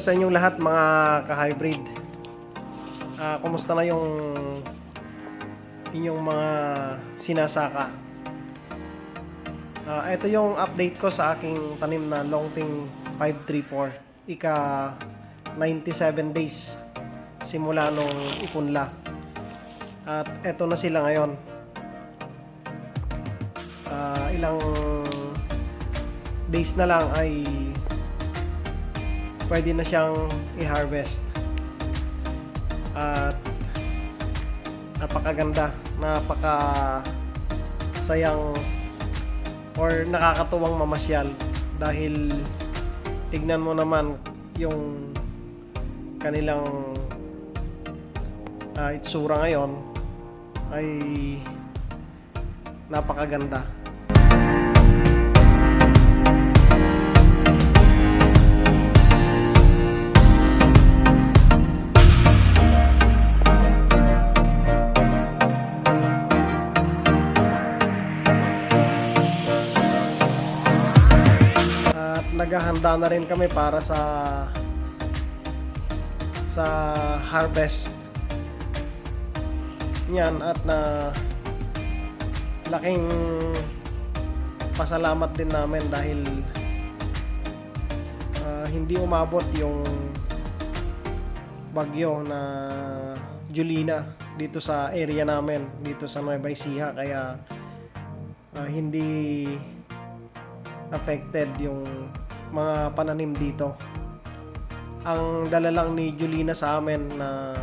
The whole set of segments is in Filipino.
sa inyong lahat mga ka-hybrid. Ah, kumusta na yung inyong mga sinasaka? Ah, ito yung update ko sa aking tanim na Longting 534. Ika 97 days simula nung ipunla. At eto na sila ngayon. Ah, ilang days na lang ay pwede na siyang i-harvest. At napakaganda, napaka sayang or nakakatuwang mamasyal dahil tignan mo naman yung kanilang ah, itsura ngayon ay napakaganda. Naghahanda na rin kami para sa sa harvest niyan at na laking pasalamat din namin dahil ah, hindi umabot yung bagyo na Julina dito sa area namin dito sa Nueva Ecija. Kaya ah, hindi affected yung mga pananim dito. Ang dala lang ni Julina sa amin na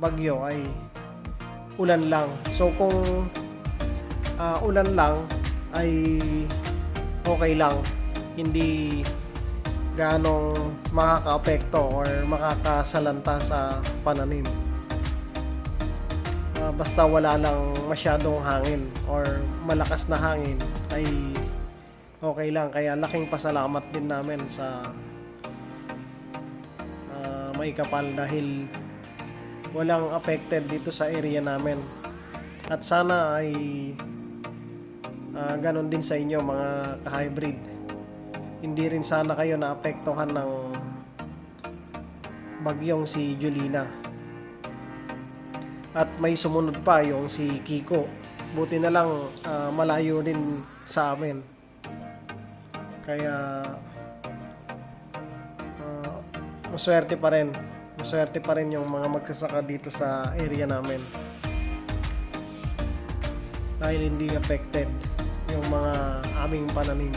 bagyo ay ulan lang. So kung ah, ulan lang ay okay lang. Hindi ganong makaka-apekto or makakasalanta sa pananim. Ah, basta wala lang masyadong hangin or malakas na hangin ay okay lang. Kaya laking pasalamat din namin sa ah, may kapal dahil walang affected dito sa area namin. At sana ay ah, ganon din sa inyo mga ka-hybrid. Hindi rin sana kayo naapektuhan ng bagyong si Julina. At may sumunod pa yung si Kiko. Buti na lang ah, malayo rin sa amin. Kaya ah, maswerte pa rin. Maswerte pa rin yung mga magsasaka dito sa area namin. Dahil hindi affected yung mga aming pananim.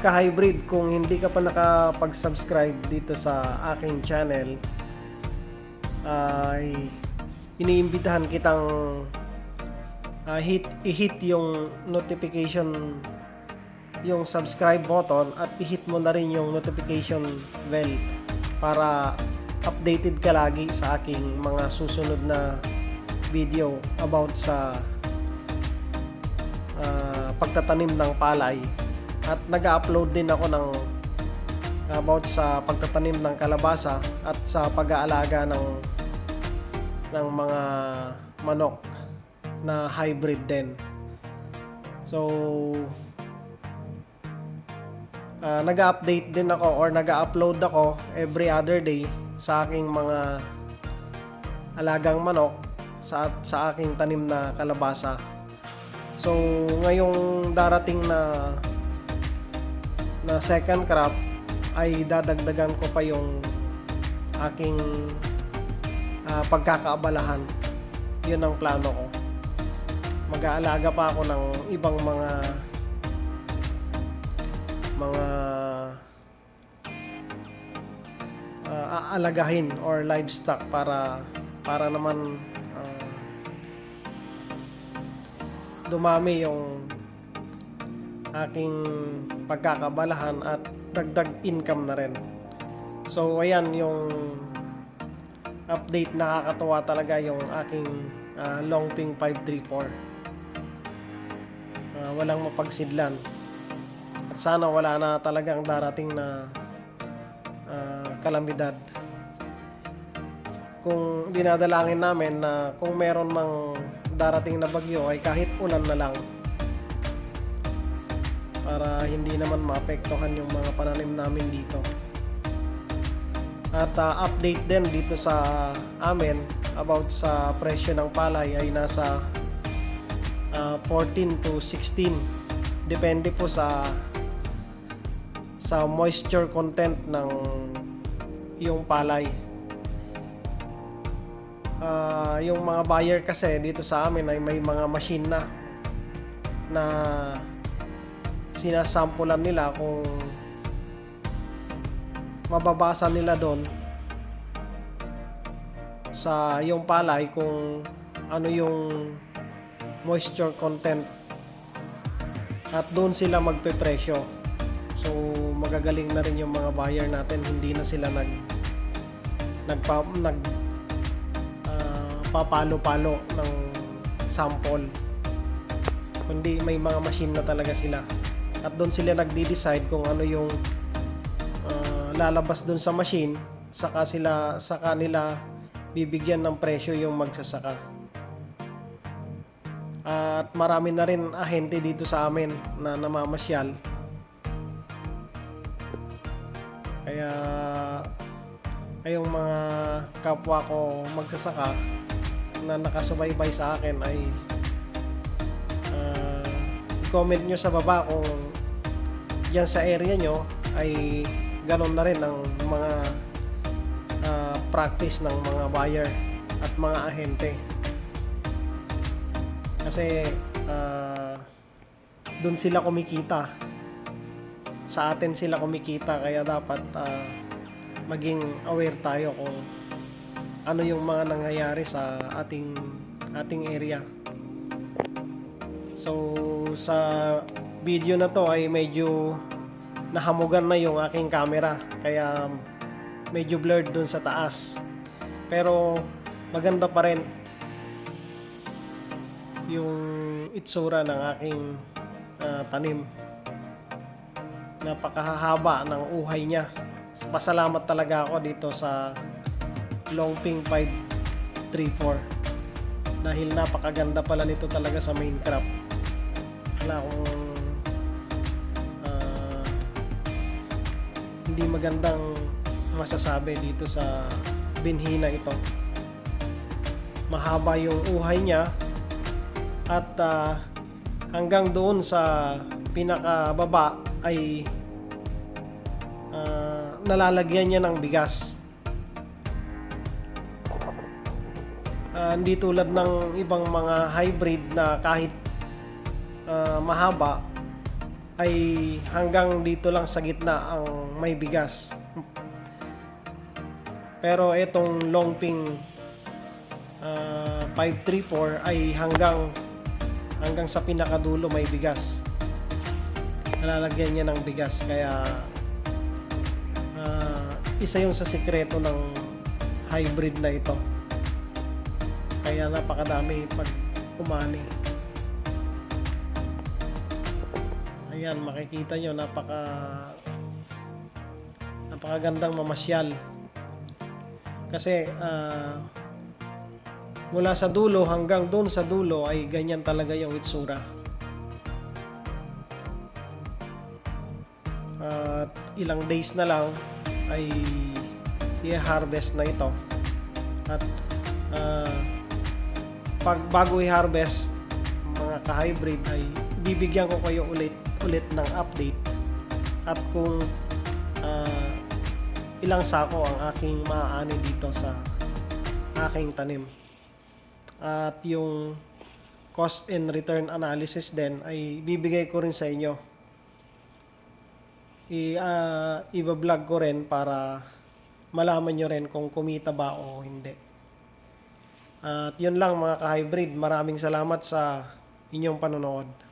Ka-hybrid, kung hindi ka pa nakapag-subscribe dito sa aking channel, ay iniimbitahan kitang ah, hit, i-hit yung notification yung subscribe button at i-hit mo na rin yung notification bell para updated ka lagi sa aking mga susunod na video about sa ah, pagtatanim ng palay at nag-upload din ako ng about sa pagtatanim ng kalabasa at sa pag-aalaga ng ng mga manok na hybrid din. So ah, nag-update din ako or nag-upload ako every other day sa aking mga alagang manok sa sa aking tanim na kalabasa. So ngayong darating na na second crop ay dadagdagan ko pa yung aking ah, pagkakaabalahan. Yun ang plano ko. Mag-aalaga pa ako ng ibang mga mga ah, aalagahin or livestock para para naman ah, dumami yung aking pagkakabalahan at dagdag income na rin. So ayan yung update nakakatuwa talaga yung aking ah, Longping 534. Ah, walang mapagsidlan. At sana wala na talagang darating na ah, kalamidad. Kung dinadalangin namin na kung meron mang darating na bagyo ay kahit ulan na lang para hindi naman maapektuhan yung mga pananim namin dito. At ah, update din dito sa amin about sa presyo ng palay ay nasa ah, 14 to 16 depende po sa sa moisture content ng yung palay. Ah, yung mga buyer kasi dito sa amin ay may mga machine na na sinasampulan nila kung mababasa nila doon sa yung palay kung ano yung moisture content. At doon sila magpepresyo. So magagaling na rin yung mga buyer natin. Hindi na sila nag nagpa, nag ah, papalo-palo ng sample. Kundi may mga machine na talaga sila at doon sila nagde-decide kung ano yung ah, lalabas doon sa machine saka sila sa kanila bibigyan ng presyo yung magsasaka. At marami na rin ahente dito sa amin na namamasyal. Kaya ayong mga kapwa ko magsasaka na nakasubaybay sa akin ay ah, i-comment nyo sa baba kung dyan sa area nyo ay ganon na rin ang mga ah, practice ng mga buyer at mga ahente kasi ah, doon sila kumikita sa atin sila kumikita kaya dapat ah, maging aware tayo kung ano yung mga nangyayari sa ating ating area. So sa video na to ay medyo nahamugan na yung aking camera kaya medyo blurred dun sa taas. Pero maganda pa rin yung itsura ng aking ah, tanim. Napakahaba ng uhay niya. Pasalamat talaga ako dito sa Longping 534 dahil napakaganda pala nito talaga sa main crop. Wala akong hindi magandang masasabi dito sa binhi na ito. Mahaba yung uhay niya at ah, hanggang doon sa pinakababa ay ah, nalalagyan niya ng bigas. Ah, hindi tulad ng ibang mga hybrid na kahit ah, mahaba ay hanggang dito lang sa gitna ang may bigas. Pero itong Longping ah, 534 ay hanggang hanggang sa pinakadulo may bigas. Nalalagyan niya ng bigas kaya ah, isa yung sa sikreto ng hybrid na ito. Kaya napakadami pag umani. Ayan, makikita nyo napaka napakagandang mamasyal. Kasi ah, mula sa dulo hanggang doon sa dulo ay ganyan talaga yung itsura. At ilang days na lang ay i-harvest na ito. At ah, pag bago i-harvest mga ka-hybrid ay bibigyan ko kayo ulit ulit ng update at kung ah, ilang sako ang aking maaani dito sa aking tanim. At yung cost and return analysis din ay bibigay ko rin sa inyo. I, ah, i-vlog ko rin para malaman nyo rin kung kumita ba o hindi. At yun lang mga ka-hybrid. Maraming salamat sa inyong panonood.